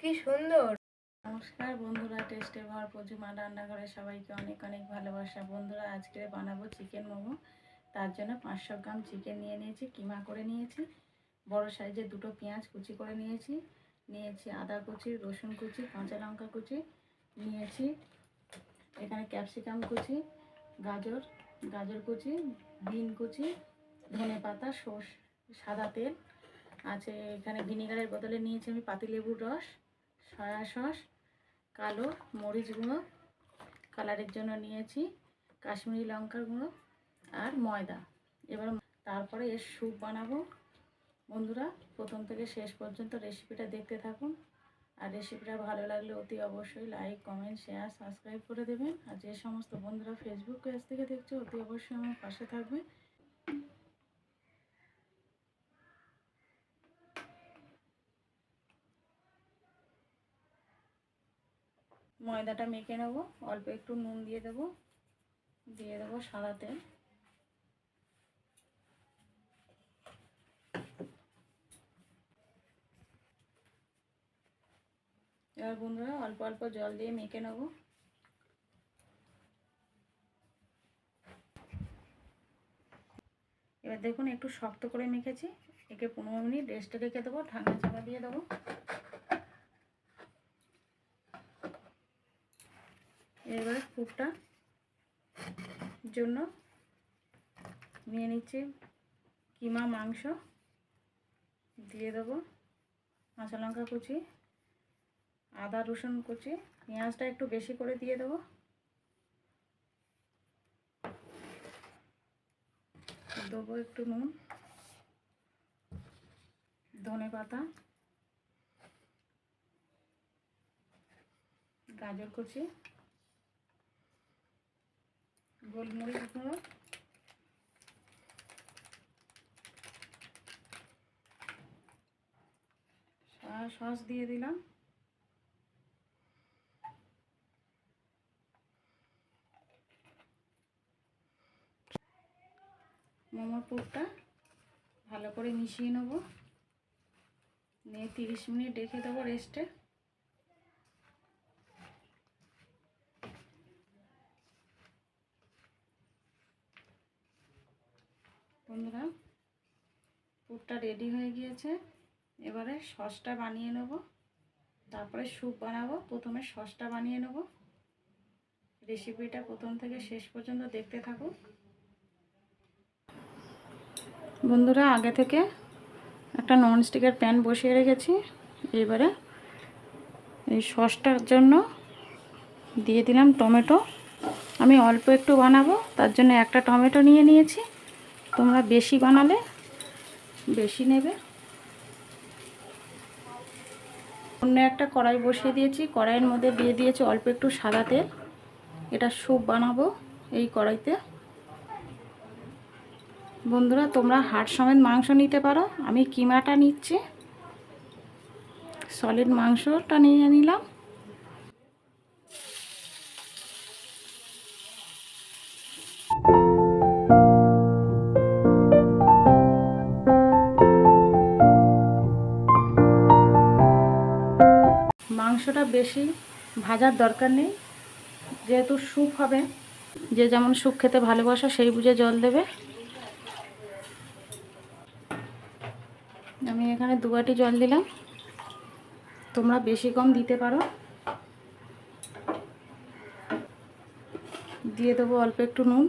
কি সুন্দর। নমস্কার বন্ধুরা, টেস্টে ভর মা রান্নাঘরে সবাইকে অনেক অনেক ভালোবাসা। বন্ধুরা, আজকে বানাবো চিকেন মোমো। তার জন্য পাঁচশো গ্রাম চিকেন নিয়ে নিয়েছি, কিমা করে নিয়েছি। বড় সাইজের দুটো পেঁয়াজ কুচি করে নিয়েছি। নিয়েছি আদা কুচি, রসুন কুচি, কাঁচা লঙ্কা কুচি। নিয়েছি এখানে ক্যাপসিকাম কুচি, গাজর গাজর কুচি, বিন কুচি ধনে পাতা সাদা তেল আছে, এখানে ভিনেগারের বদলে নিয়েছি আমি পাতিলেবুর রস, সয়া সস, কালো মরিচ গুঁড়ো, কালারের জন্য নিয়েছি কাশ্মীরি লঙ্কার গুঁড়ো আর ময়দা। এবার তারপরে এর স্যুপ বানাবো। বন্ধুরা, প্রথম থেকে শেষ পর্যন্ত রেসিপিটা দেখতে থাকুন। আর রেসিপিটা ভালো লাগলে অতি অবশ্যই লাইক কমেন্ট শেয়ার সাবস্ক্রাইব করে দেবেন। আর যে সমস্ত বন্ধুরা ফেসবুক পেজ থেকে দেখছ, অতি অবশ্যই আমার পাশে থাকবে। ময়দাটা মেখে নেব। অল্প একটু নুন দিয়ে দেবো। দিয়ে দেবো সাদা তেল। এবার বন্ধুরা অল্প অল্প জল দিয়ে মেখে নেব। এবার দেখুন একটু শক্ত করে মেখেছি। একে পনেরো মিনিট রেস্টে রেখে দেবো। ঠান্ডা চাপা দিয়ে দেবো। এবারে ফুটটা জন্য নিয়ে নিচ্ছি কিমা মাংস। দিয়ে দেবো কাঁচা লঙ্কা কুচি, আদা রসুন কুচি, পেঁয়াজটা একটু বেশি করে দিয়ে দেবো। দেবো একটু নুন, ধনে পাতা, গাজর কুচি গোলমরিচ গুঁড়ো সস দিয়ে দিলাম। মোমোর পুরটা ভালো করে মিশিয়ে নেব। নিয়ে তিরিশ মিনিট রেখে দেবো রেস্টে। বন্ধুরা, পুরটা রেডি হয়ে গিয়েছে। এবারে সসটা বানিয়ে নেব। তারপরে স্যুপ বানাবো। প্রথমে সসটা বানিয়ে নেব। রেসিপিটা প্রথম থেকে শেষ পর্যন্ত দেখতে থাকুন। বন্ধুরা, আগে থেকে একটা ননস্টিকের প্যান বসিয়ে রেখেছি। এবারে এই সসটার জন্য দিয়ে দিলাম টমেটো। আমি অল্প একটু বানাবো, তার জন্য একটা টমেটো নিয়ে নিয়েছি। তোমরা বেশি বানালে, বেশি নেবে। অন্য একটা কড়াই বসিয়ে দিয়েছি, কড়াইয়ের মধ্যে দিয়ে দিয়েছি অল্প একটু সাদা তেল। এটা স্যুপ বানাবো এই কড়াইতে। বন্ধুরা, তোমরা হাট সমেত মাংস নিতে পারো। আমি কিমাটা নিচ্ছি। সলিড মাংসটা নিয়ে নিলাম। মাংসটা বেশি ভাজার দরকার নেই। যেহেতু স্যুপ হবে, যে যেমন স্যুপ খেতে ভালোবাসা সেই বুঝে জল দেবে। আমি এখানে দু বাটি জল দিলাম। তোমরা বেশি কম দিতে পারো। দিয়ে দেবো অল্প একটু নুন।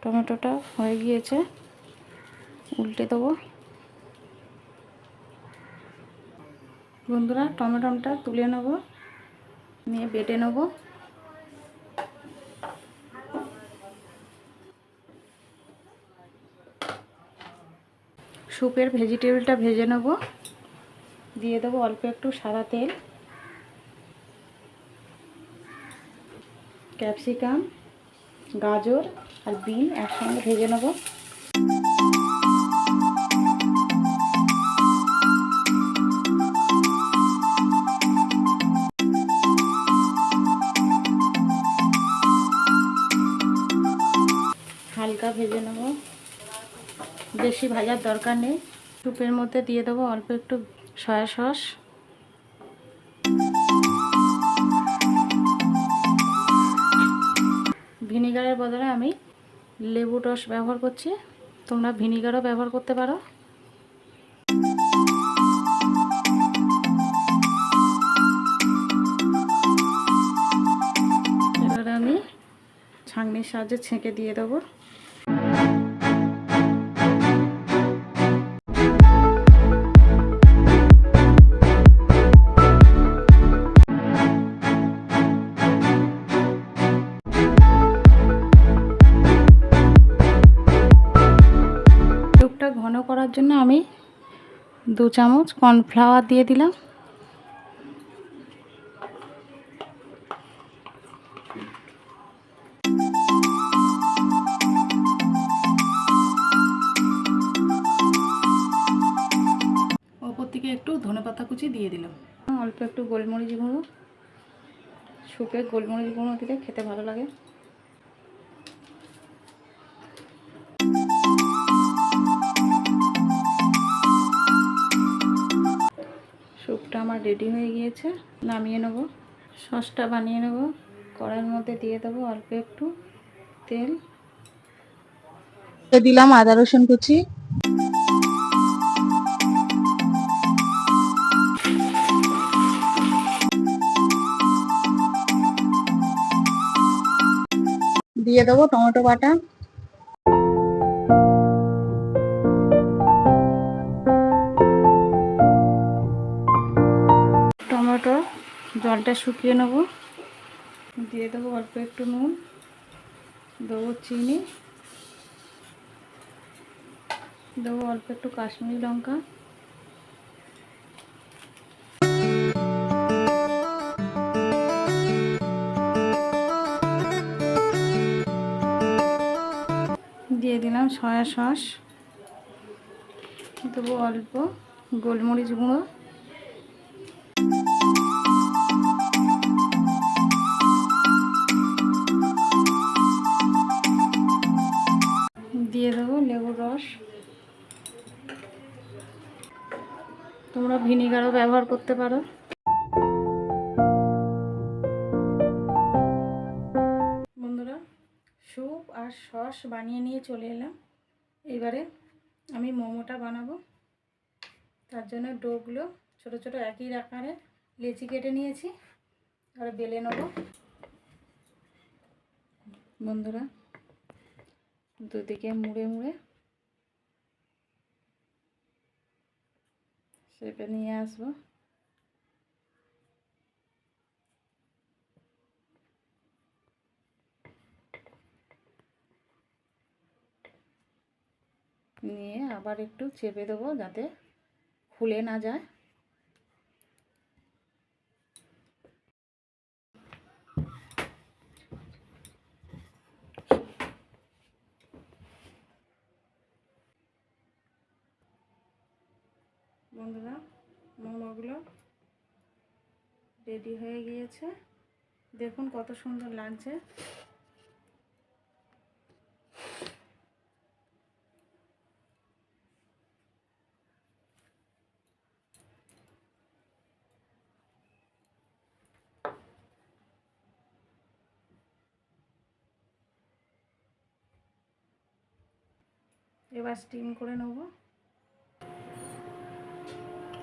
টমেটোটা হয়ে গিয়েছে। উল্টে দেবো। বন্ধুরা টমেটোটা তুলে নেব, নিয়ে বেটে নেব। স্যুপের ভেজিটেবলটা ভেজে নেব, দিয়ে দেবো অল্প একটু সাদা তেল, ক্যাপসিকাম, গাজর আর বিন একসঙ্গে ভেজে নেব। হালকা ভেজে নেব। বেশি ভাজার দরকার নেই। স্যুপের মধ্যে দিয়ে দেবো অল্প একটু সয়া সস। ভিনিগারের বদলে আমি লেবু রস ব্যবহার করছি। তোমরা ভিনিগারও ব্যবহার করতে পারো। এবারে আমি ছাঁকনির সাহায্যে ছেঁকে দিয়ে দেবো। জন্য আমি দু চামচ কর্নফ্লাওয়ার দিয়ে দিলাম। ওপর থেকে একটু ধনেপাতা কুচি দিয়ে দিলাম। অল্প একটু গোলমরিচ গুঁড়ো। সুপে গোলমরিচ গুঁড়ো দিলে খেতে ভালো লাগে। স্যুপটা আমার রেডি হয়ে গিয়েছে, নামিয়ে নেব। সসটা বানিয়ে নেব, কড়াইয়ের মধ্যে দিয়ে দেবো অল্প একটু তেল। দিলাম আদা, রসুন কুচি। দিয়ে দেবো টমেটো বাটা। জলটা শুকিয়ে নেব। দিয়ে দেবো অল্প একটু নুন, দেবো চিনি, দেবো অল্প একটু কাশ্মীরি লঙ্কা। দিয়ে দিলাম সয়া সস, দেবো অল্প গোলমরিচ গুঁড়ো। দিয়ে দেবো লেবুর রস। তোমরা ভিনিগারও ব্যবহার করতে পারো। বন্ধুরা, স্যুপ আর সস বানিয়ে নিয়ে চলে এলাম। এবারে আমি মোমোটা বানাবো। তার জন্য ডোগুলো ছোট ছোট একই আকারে লেচি কেটে নিয়েছি। আর বেলে নেব। বন্ধুরা দুদিকে মুড়ে মুড়ে শেপে নিয়ে আসব। নিয়ে আবার একটু চেপে দেবো যাতে খুলে না যায়। বন্ধুরা মোমোগুলো রেডি হয়ে গিয়েছে। দেখুন কত সুন্দর লাগছে। এবার স্টিম করে নেব।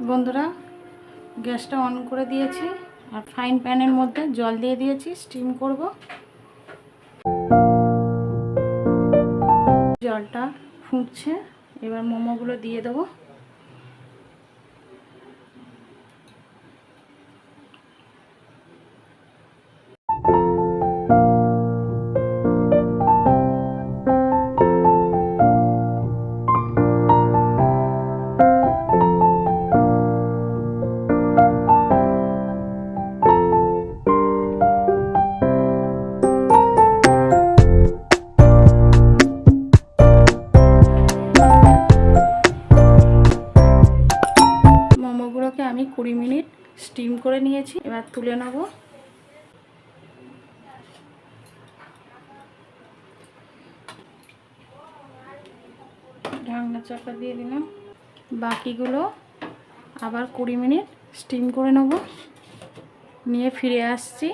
বন্ধুরা, গ্যাসটা অন করে দিয়েছি আর ফ্রাইং প্যানের মধ্যে জল দিয়ে দিয়েছি স্টিম করব। জলটা ফুটছে, এবার মোমোগুলো দিয়ে দেবো। আমি কুড়ি মিনিট স্টিম করে নিয়েছি, এবার তুলে নেব। ঢাকনা চাপা দিয়ে দিলাম। বাকিগুলো আবার কুড়ি মিনিট স্টিম করে নেব। নিয়ে ফিরে আসছি।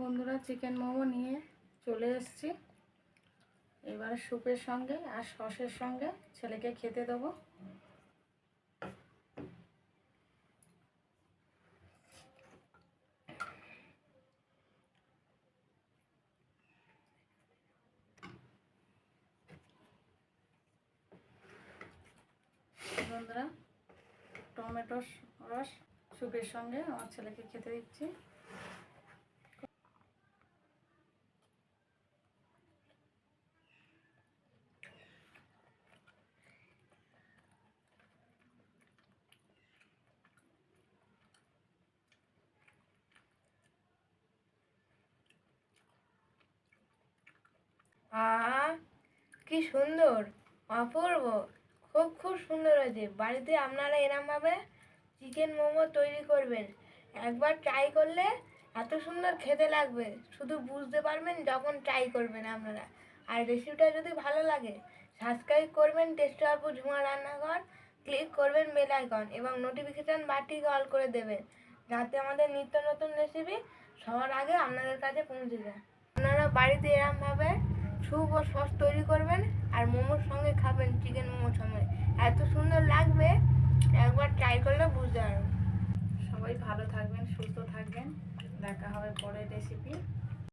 বন্ধুরা চিকেন মোমো নিয়ে চলে এসেছি। এবার স্যুপের সঙ্গে আর সসের সঙ্গে ছেলেকে খেতে দেবো। বন্ধুরা, টমেটো রস, স্যুপের সঙ্গে আমার ছেলেকে খেতে দিচ্ছি। আহা কি সুন্দর, অপূর্ব। খুব খুব সুন্দর হয়েছে। বাড়িতে আপনারা এরমভাবে চিকেন মোমো তৈরি করবেন। একবার ট্রাই করলে এত সুন্দর খেতে লাগবে। শুধু বুঝতে পারবেন যখন ট্রাই করবেন আপনারা। আর রেসিপিটা যদি ভালো লাগে সাবস্ক্রাইব করবেন টেস্ট অল্প ঝুমা রান্নাঘর ক্লিক করবেন বেল আইকন এবং নোটিফিকেশান বাটিকে অল করে দেবেন। যাতে আমাদের নিত্য নতুন রেসিপি সবার আগে আপনাদের কাছে পৌঁছে যায়। আপনারা বাড়িতে এরমভাবে স্যুপ ও সস তৈরি করবেন আর মোমোর সঙ্গে খাবেন চিকেন মোমোর সঙ্গে। এত সুন্দর লাগবে, একবার ট্রাই করলে বুঝতে পারবেন। সবাই ভালো থাকবেন, সুস্থ থাকবেন। দেখা হবে পরের রেসিপি